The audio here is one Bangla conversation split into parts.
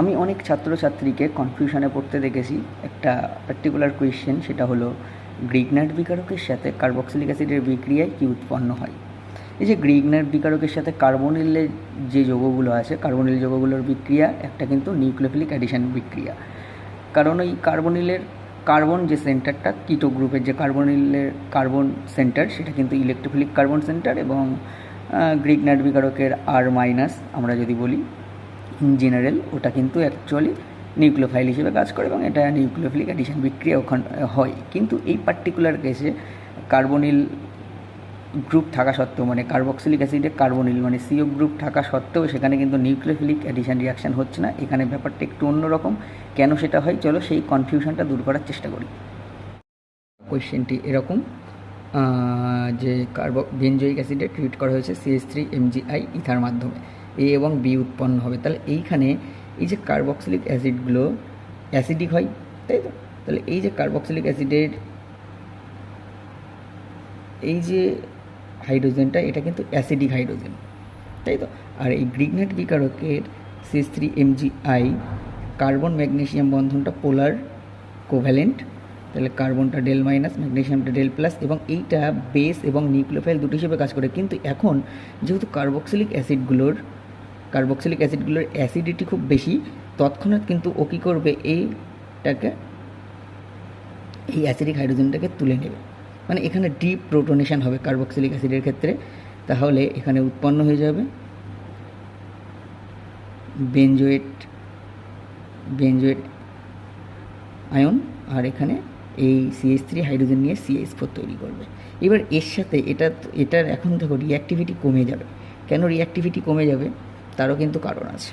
আমি অনেক ছাত্রছাত্রীকে কনফিউশনে পড়তে দেখেছি। একটা পার্টিকুলার কোয়েশ্চেন সেটা হলো গ্রিগনাট বিকারকের সাথে কার্বক্সিলিক অ্যাসিডের বিক্রিয়ায় কী উৎপন্ন হয়? এই যে গ্রিগনাট বিকারকের সাথে কার্বনিলের যে যৌগগুলো আছে কার্বনিল যৌগগুলোর বিক্রিয়া, একটা কিন্তু নিউক্লিওফিলিক অ্যাডিশন বিক্রিয়া। কারণ ওই কার্বনিলের কার্বন যে সেন্টারটা কিটো গ্রুপের যে কার্বনিলের কার্বন সেন্টার সেটা কিন্তু ইলেকট্রোফিলিক কার্বন সেন্টার এবং গ্রিক বিকারকের আর মাইনাস আমরা যদি বলি ইন জেনারেল ওটা কিন্তু অ্যাকচুয়ালি নিউক্লিওফাইল হিসেবে কাজ করে এবং এটা নিউক্লিওফিলিক অ্যাডিশন বিক্রিয়া ওখানে, হয়। কিন্তু এই পার্টিকুলার কেসে কার্বনিল গ্রুপ থাকা সত্ত্বেও মানে কার্বক্সিলিক অ্যাসিডে কার্বনিল মানে সিও গ্রুপ থাকা সত্ত্বেও সেখানে কিন্তু নিউক্লিওফিলিক অ্যাডিশন রিয়াকশন হচ্ছে না। এখানে ব্যাপারটা একটু অন্যরকম। কেন সেটা হয়? চলো সেই কনফিউশনটা দূর করার চেষ্টা করি। কোয়েশ্চেনটি এরকম যে কার্বো বেঞ্জয়িক অ্যাসিডে ট্রিট করা হয়েছে সিএস থ্রি এমজিআই ইথার মাধ্যমে। এ এবং বি উৎপন্ন হবে। তাহলে এইখানে এই যে কার্বক্সিলিক অ্যাসিডগুলো অ্যাসিডিক হয়, তাই তো? তাহলে এই যে কার্বক্সিলিক অ্যাসিডের এই যে হাইড্রোজেনটা এটা কিন্তু অ্যাসিডিক হাইড্রোজেন তাই তো? আর এই Grignard বিকারকের CS three MGI carbon magnesium বন্ধনটা polar covalent তাহলে কার্বনটা ডেল মাইনাস ম্যাগনেসিয়ামটা ডেল প্লাস এবং এইটা বেস এবং নিউক্লিওফাইল দুটো হিসেবে কাজ করে। কিন্তু এখন যেহেতু কার্বক্সিলিক অ্যাসিডগুলোর কার্বক্সিলিক অ্যাসিডগুলোর অ্যাসিডিটি খুব বেশি, তৎক্ষণাৎ কিন্তু ও কী করবে? এইটাকে, এই অ্যাসিডিক হাইড্রোজেনটাকে তুলে নেবে। মানে এখানে ডিপ প্রোটোনেশন হবে কার্বক্সিলিক অ্যাসিডের ক্ষেত্রে। তাহলে এখানে উৎপন্ন হয়ে যাবে বেনজোয়েট বেনজোয়েট আয়ন, আর এখানে এই সিএইচ থ্রি হাইড্রোজেন নিয়ে সিএইচ ফোর তৈরি করবে। এবার এর সাথে এটা, এটার এখন দেখো রিঅ্যাক্টিভিটি কমে যাবে। কেন রিঅ্যাক্টিভিটি কমে যাবে? তারও কিন্তু কারণ আছে।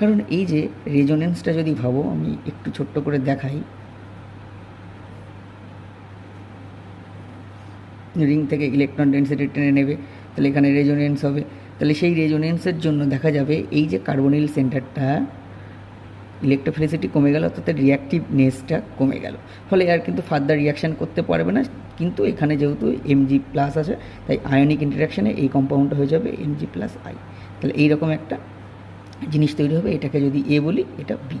কারণ এই যে রেজোনেন্সটা যদি ভাবো, আমি একটু ছোট্ট করে দেখাই। রিং থেকে ইলেকট্রন ডেন্সিটি টেনে নেবে, তাহলে এখানে রেজোনেন্স হবে। তাহলে সেই রেজোনেন্সের জন্য দেখা যাবে, এই যে কার্বনিল সেন্টারটা ইলেকট্রোফিলিসিটি কমে গেল অর্থাৎ রিয়াক্টিভনেসটা কমে গেল। ফলে আর কিন্তু ফার্দার রিয়াকশান করতে পারবে না, কিন্তু এখানে যেহেতু এমজি প্লাস আছে, তাই আয়নিক ইন্টারাকশানে এই কম্পাউন্ডটা হয়ে যাবে এমজি প্লাস আই তাহলে এইরকম একটা জিনিস তৈরি হবে এটাকে যদি এ বলি এটা বি